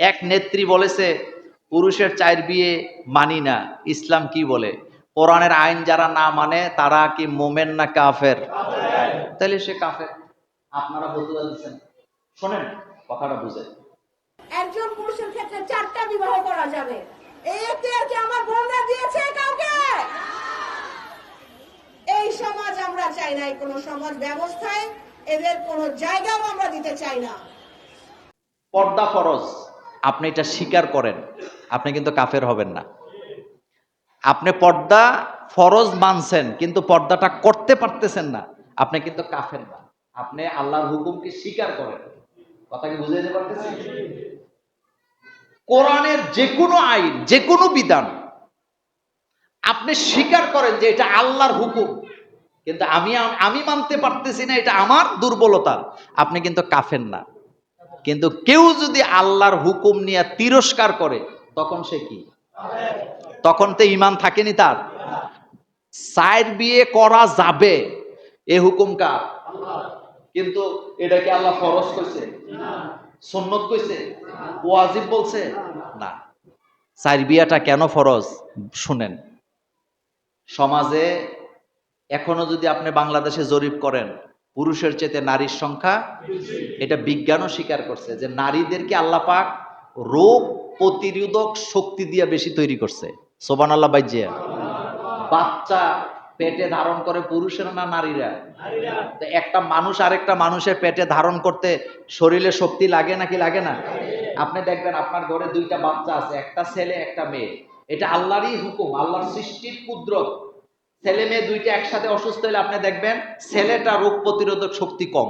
এক নেত্রী বলেছে পুরুষের চায়ের বিয়ে মানি না ইসলাম কি বলে? কোরআনের আইন যারা না মানে তারা কি মোমেন না কাফের? তাহলে সে কাফের। আপনারা বদলা পারছেন শোনেন কথাটা বুঝে। একজন পুরুষের ক্ষেত্রে চারটা বিবাহ করা যাবে। এখতিয়ার কি আমার বোনরা দিয়েছে কাউকে? এই সমাজ আমরা চাই না কোনো সমাজ ব্যবস্থায় এদের কোনো জায়গাও আমরা দিতে চাই না। পর্দা ফরজ। আপনি এটা স্বীকার করেন, আপনি কিন্তু কাফের হবেন না। আপনি পর্দা ফরজ মানছেন, কিন্তু পর্দাটা করতে পারতেছেন না, আপনি কিন্তু কাফের না। আপনি আল্লাহর হুকুমকে স্বীকার করেন। কথা কি বুঝে যেতে পারতেছি? কোরআনের যে কোনো আইন যে কোনো বিধান, আপনি স্বীকার করেন যে এটা আল্লাহর হুকুম, কিন্তু আমি আমি মানতে পারতেছি না, এটা আমার দুর্বলতা। আপনি কিন্তু কাফের না। কিন্তু কেউ যদি আল্লাহর হুকুম নিয়ে তিরস্কার করে, তখন সে কি? তখন তো ইমান থাকেনি তার। সাইড বিয়ে করা যাবে, এ হুকুম কার? কিন্তু এটা কি আল্লাহ ফরজ কইছে? সুন্নত কইছে? ওয়াজিব বলছে? না। সাইড বিয়াটা কেন ফরজ? শুনেন। সমাজে এখনও যদি আপনি বাংলাদেশে জরিপ করেন পুরুষের চেতে নারীর সংখ্যা এটা বিজ্ঞানও স্বীকার করছে যে নারীদেরকে আল্লাহ পাক রোগ প্রতিরোধক শক্তি দিয়ে বেশি তৈরি করছে। সোবান আল্লাহ বাইজিয়া বাচ্চা পেটে ধারণ করে পুরুষেরা না নারীরা? একটা মানুষ আরেকটা মানুষের পেটে ধারণ করতে শরীরে শক্তি লাগে নাকি লাগে না? আপনি দেখবেন আপনার ঘরে দুইটা বাচ্চা আছে, একটা ছেলে, একটা মেয়ে। এটা আল্লাহরই হুকুম, আল্লাহর সৃষ্টির কুদরত। ছেলে মেয়ে দুইটা একসাথে অসুস্থ হলে আপনি দেখবেন ছেলেটা রোগ প্রতিরোধক শক্তি কম।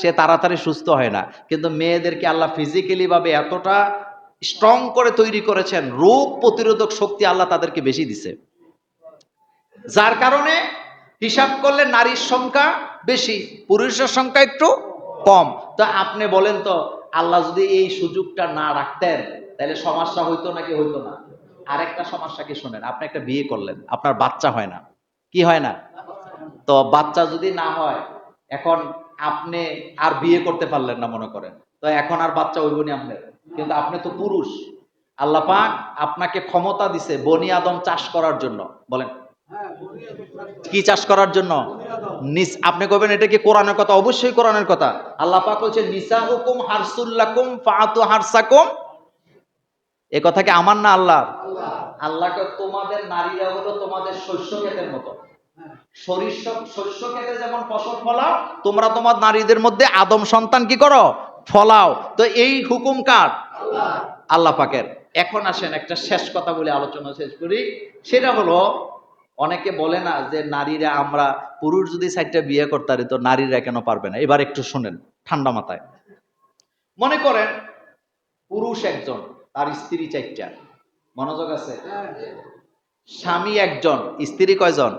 সে তাড়াতাড়ি সুস্থ হয় না। কিন্তু মেয়েদেরকে আল্লাহ ফিজিক্যালি ভাবে এতটা স্ট্রং করে তৈরি করেছেন, রোগ প্রতিরোধক শক্তি আল্লাহ তাদেরকে বেশি দিছে। যার কারণে হিসাব করলে নারীর সংখ্যা বেশি, পুরুষের সংখ্যা একটু কম। তো আপনি বলেন তো, আল্লাহ যদি এই সুযোগটা না রাখতেন, তাহলে সমস্যা হইতো নাকি হইতো না? আরেকটা সমস্যা কি শোনেন, আপনি একটা বিয়ে করলেন, আপনার বাচ্চা হয় না। কি হয় না? তো বাচ্চা যদি না হয়, এখন আপনি আর বিয়ে করতে পারলেন না মনে করেন। তো এখন আর বাচ্চা হইবনি আপনার। কিন্তু আপনি তো পুরুষ। আল্লাহ পাক আপনাকে ক্ষমতা দিছে বনি আদম চাষ করার জন্য। বলেন। কি চাষ করার জন্য? আপনি কবেন এটা কি কোরআনের কথা? অবশ্যই কোরআনের কথা। আল্লাহ পাক বলছে নিসা হুকুম হারসুল্লাকুম ফাতু হারসাকুম এ কথা কি আমার না আল্লাহ আল্লাহকে তোমাদের নারীরা হলো তোমাদের শস্য ক্ষেতের মতো। শস্য শস্য ক্ষেতে যেমন ফসল ফলাও, তোমরা তোমার নারীদের মধ্যে আদম সন্তান কি করো? ফলাও। তো এই হুকুম কার? আল্লাহ পাকের। এখন আসেন একটা শেষ কথা বলে আলোচনা শেষ করি। সেটা হলো, অনেকে বলে না যে নারীরা আমরা, পুরুষ যদি সাইডটা বিয়ে করতে পারি তো নারীরা কেন পারবে না? এবার একটু শুনেন, ঠান্ডা মাথায়। মনে করেন, পুরুষ একজন তার স্ত্রী চারটা। মনোযোগ আছে? স্বামী একজন, স্ত্রী কয়জন?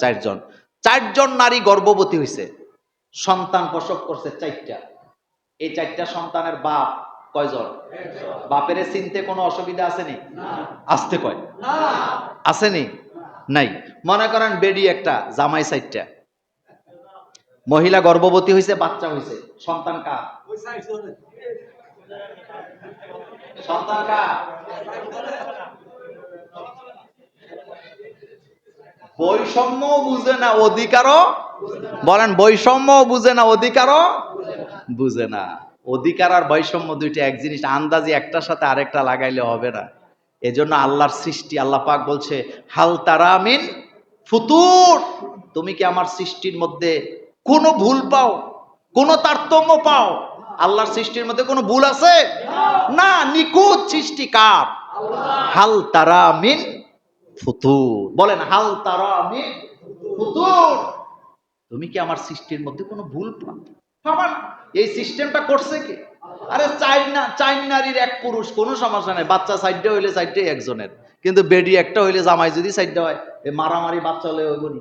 চারজন। চারজন নারী গর্ভবতী হয়েছে সন্তান প্রসব করছে চারটা। এই চারটা সন্তানের বাপ কয়জন? বাপের চিনতে কোনো অসুবিধা আসেনি? আসতে কয়। আসেনি? নাই। মনে করেন বেডি একটা, জামাই সাইডটা মহিলা গর্ভবতী হয়েছে বাচ্চা হয়েছে সন্তান কার? বৈষম্য বুঝে না, অধিকারও বলেন, বৈষম্য বুঝে না, অধিকারও বুঝে না। অধিকার আর বৈষম্য দুইটা এক জিনিস, আন্দাজি একটার সাথে আরেকটা লাগাইলে হবে না। এজন্য আল্লাহর সৃষ্টি, আল্লাহ পাক বলছে, হাল তারামিন ফুতুর। তুমি কি আমার সৃষ্টির মধ্যে কোনো ভুল পাও, কোনো তারতম্য পাও? আল্লাহর সৃষ্টির মধ্যে কোনো ভুল আছে? না, নিখুঁত সৃষ্টি কার? হাল তারামিন ফুতুর। বলেন, হাল তারামিন ফুতুর। তুমি কি আমার সৃষ্টির মধ্যে কোনো ভুল পাবা? এই সিস্টেমটা করছে কি? আরে চাইনা চাইন নারীর এক পুরুষ, কোনো সমস্যা নাই। বাচ্চা সাইডে হইলে সাইডে একজনের। কিন্তু বেডি একটা হইলে জামাই যদি সাইডে হয় মারামারি বাচ্চা হলে নি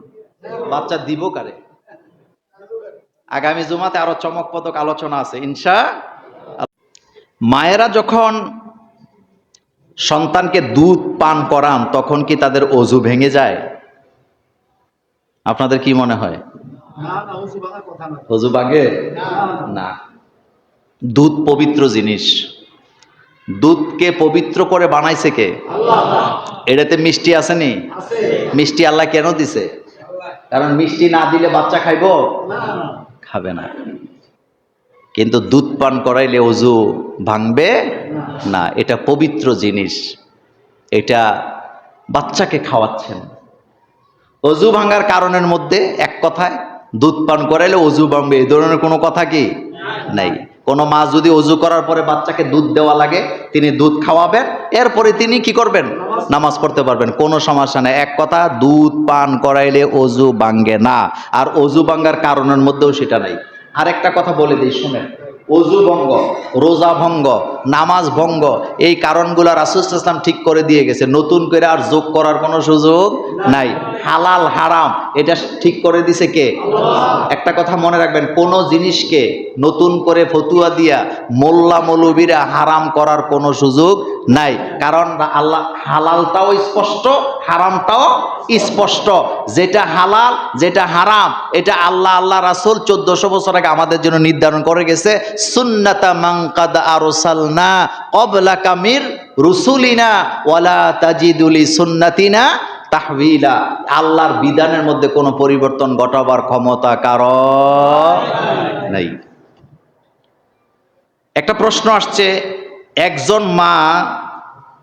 বাচ্চা দিব কারে? আগামী জুমাতে আরও চমকপদক আলোচনা আছে, ইনশা মায়েরা যখন সন্তানকে দুধ পান করান, তখন কি তাদের অজু ভেঙে যায়? আপনাদের কি মনে হয়? অজু ভাঙে? না। দুধ পবিত্র জিনিস। দুধকে পবিত্র করে বানাইছে কে? এটাতে মিষ্টি আসেনি মিষ্টি আল্লাহ কেন দিছে? কারণ মিষ্টি না দিলে বাচ্চা খাইবো? খাবে না। কিন্তু দুধ পান করাইলে অজু ভাঙবে না। এটা পবিত্র জিনিস। এটা বাচ্চাকে খাওয়াচ্ছেন অজু ভাঙার কারণের মধ্যে এক কথায়, দুধ পান করাইলে অজু ভাঙবে। এই ধরনের কোনো কথা কি? নাই। কোনো মা যদি অজু করার পরে বাচ্চাকে দুধ দেওয়া লাগে তিনি দুধ খাওয়াবেন এরপরে তিনি কি করবেন? নামাজ পড়তে পারবেন কোনো সমস্যা নেই। এক কথা দুধ পান করাইলে অজু বাঙ্গে না। আর অজু ভাঙ্গার কারণের মধ্যেও সেটা নাই। আরেকটা কথা বলে দিই শুনেন। অজু ভঙ্গ রোজা ভঙ্গ নামাজ ভঙ্গ এই কারণগুলো রাসুলাম ঠিক করে দিয়ে গেছে। নতুন করে আর যোগ করার কোনো সুযোগ নাই। হালাল, হারাম, এটা ঠিক করে দিছে কে? একটা কথা মনে রাখবেন, কোন জিনিসকে নতুন করে ফতুয়া দিয়া মোল্লা মৌলবীরা হারাম করার কোনো সুযোগ নাই। কারণ আল্লাহ হালালটাও স্পষ্ট, হারামটাও স্পষ্ট। যেটা হালাল, যেটা হারাম, এটা আল্লাহ আল্লাহ রাসুল চোদ্দশো বছর আগে আমাদের জন্য নির্ধারণ করে গেছে। সুন্নাতা মাংকাদ আরসালনা কবলা কামির রুসুলিনা ওয়ালা তাজিদুলি সুন্নাতিনা তাহবিলা, আল্লাহর বিধানের মধ্যে কোনো পরিবর্তন ঘটাবার ক্ষমতা কারও নাই। একটা প্রশ্ন আসছে, একজন মা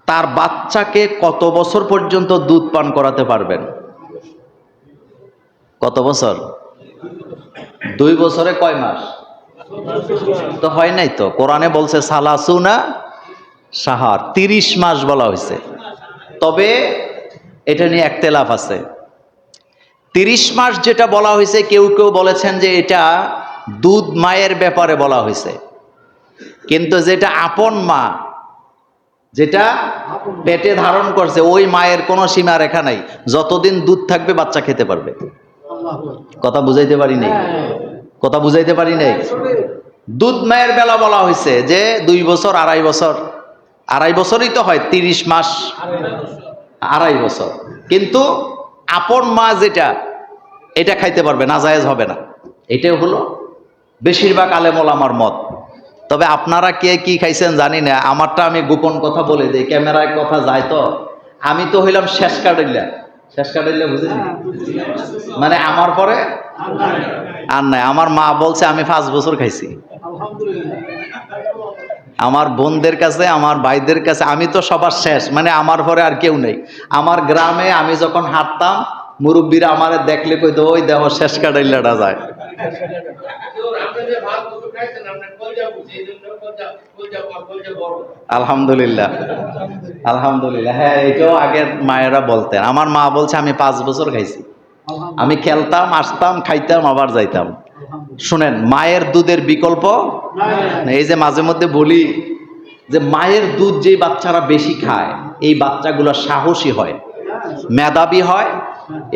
তার বাচ্চাকে কত বছর পর্যন্ত দুধ পান করাতে পারবেন? কত বছর? দুই বছরে কয় মাস? তো হয় নাই তো, কোরআনে বলছে সালাসুনা সাহার, তিরিশ মাস বলা হয়েছে। তবে এটা নিয়ে একতেলাফ আছে। তিরিশ মাস যেটা বলা হয়েছে, কেউ কেউ বলেছেন যে এটা দুধ মায়ের ব্যাপারে বলা হয়েছে। কিন্তু যেটা আপন মা, যেটা পেটে ধারণ করছে, ওই মায়ের কোনো সীমা রেখা নাই। যতদিন দুধ থাকবে, বাচ্চা খেতে পারবে। কথা বুঝাইতে পারি নাই? কথা বুঝাইতে পারি নাই? দুধ মায়ের বেলা বলা হয়েছে যে দুই বছর, আড়াই বছর। আড়াই বছরই তো হয়, তিরিশ মাস। আড়াই বছর। কিন্তু আপন মা যেটা, এটা খাইতে পারবে না, জায়েজ হবে না। এটাই হলো বেশিরভাগ আলেমল আমার মত। তবে আপনারা কে কি খাইছেন জানি না, আমারটা আমি গোপন কথা বলে দিই, ক্যামেরায় কথা যায় তো। আমি তো হইলাম শেষ কাটিল্লা শেষ কাটিল্লা বুঝেছি মানে আমার পরে আর নাই। আমার মা বলছে, আমি পাঁচ বছর খাইছি। আমার বোনদের কাছে, আমার ভাইদের কাছে, আমি তো সবার শেষ মানে আমার পরে আর কেউ নেই। আমার গ্রামে আমি যখন হাঁটতাম, মুরব্বীরা আমারে দেখলে কইতো, ওই দেহ শেষ কাটাইলাটা যায়। আলহামদুলিল্লাহ আলহামদুলিল্লাহ। হ্যাঁ এটাও আগের মায়েরা বলতেন। আমার মা বলছে, আমি পাঁচ বছর খাইছি। আমি খেলতাম, আসতাম, খাইতাম, আবার যাইতাম। শুনেন, মায়ের দুধের বিকল্প? এই যে মাঝে মধ্যে বলি যে মায়ের দুধ যে বাচ্চারা বেশি খায়, এই বাচ্চাগুলো সাহসী হয়, মেধাবী হয়,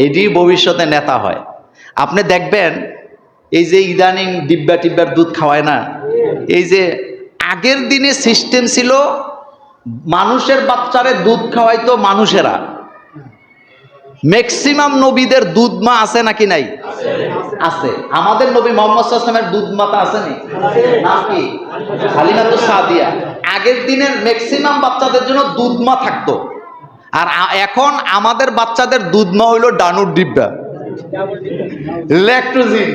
এটি ভবিষ্যতে নেতা হয়। আপনি দেখবেন, এই যে ইদানিং ডিব্বা টিব্বার দুধ খাওয়ায় না, এই যে আগের দিনে সিস্টেম ছিল, মানুষের বাচ্চারে দুধ খাওয়াইতো মানুষেরা। ম্যাক্সিমাম নবীদের দুধ মা আছে নাকি নাই? আছে। আমাদের নবী মোহাম্মদ সাল্লামের দুধ মাতা আছে নি? নাম কি হালিমাতু সাদিয়া। আগের দিনের ম্যাক্সিমাম বাচ্চাদের জন্য দুধ মা থাকতো। আর এখন আমাদের বাচ্চাদের দুধ মা হইল ডানুর ডিব্বা। ল্যাকটোজিন।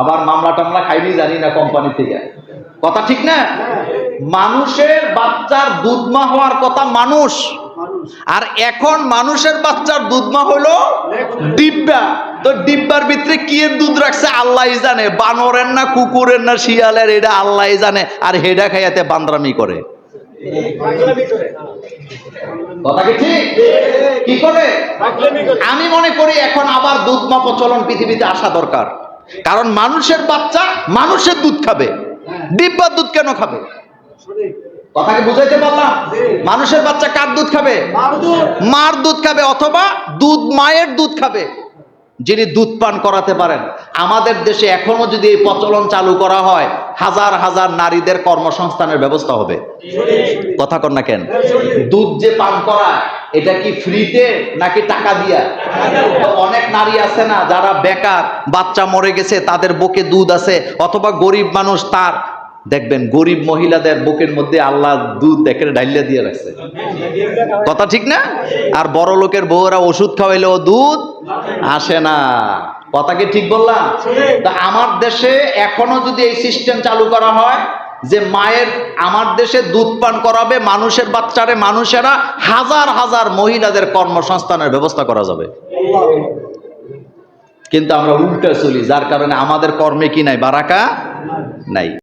আবার মামলা টামলা খাইনি, জানি না কোম্পানি থেকে। কথা ঠিক না? মানুষের বাচ্চার দুধমা হওয়ার কথা মানুষ আর এখন মানুষের বাচ্চার দুধমা হলো ডিব্বা। তো ডিব্বার ভিতরে কি দুধ রাখছে? আল্লাহ জানে। বানরের না কুকুরের না শিয়ালের, এটা আল্লাহ জানে। আর হেডা খাইয়াতে বান্দ্রামি করে। আমি মনে করি এখন আবার দুধ মা প্রচলন পৃথিবীতে আসা দরকার। কারণ মানুষের বাচ্চা মানুষের দুধ খাবে। ডিব্বার দুধ কেন খাবে? কথাকে বুঝাইতে পারলাম? মানুষের বাচ্চা কার দুধ খাবে? মার দুধ। খাবে অথবা দুধ মায়ের দুধ খাবে? যিনি দুধ পান করাতে পারেন। আমাদের দেশে এখনও যদি এই প্রচলন চালু করা হয় হাজার হাজার নারীদের কর্মসংস্থানের ব্যবস্থা হবে। কথা কর না কেন? দুধ যে পান করা এটা কি ফ্রিতে নাকি টাকা দিয়া? অনেক নারী আছে না যারা বেকার বাচ্চা মরে গেছে তাদের বুকে দুধ আছে অথবা গরিব মানুষ তার দেখবেন গরিব মহিলাদের বুকের মধ্যে আল্লাহ দুধ দেখে ডাইলিয়া দিয়ে রাখছে। কথা ঠিক না? আর বড় লোকের বউরা ওষুধ খাওয়াইলেও দুধ আসে না। কথা কি ঠিক বললাম? তা আমার দেশে এখনও যদি এই সিস্টেম চালু করা হয়, যে মায়ের আমার দেশে দুধ পান করাবে, মানুষের বাচ্চারে মানুষেরা হাজার হাজার মহিলাদের কর্মসংস্থানের ব্যবস্থা করা যাবে। কিন্তু আমরা উল্টা চলি, যার কারণে আমাদের কর্মে কি নাই, বারাকা নাই।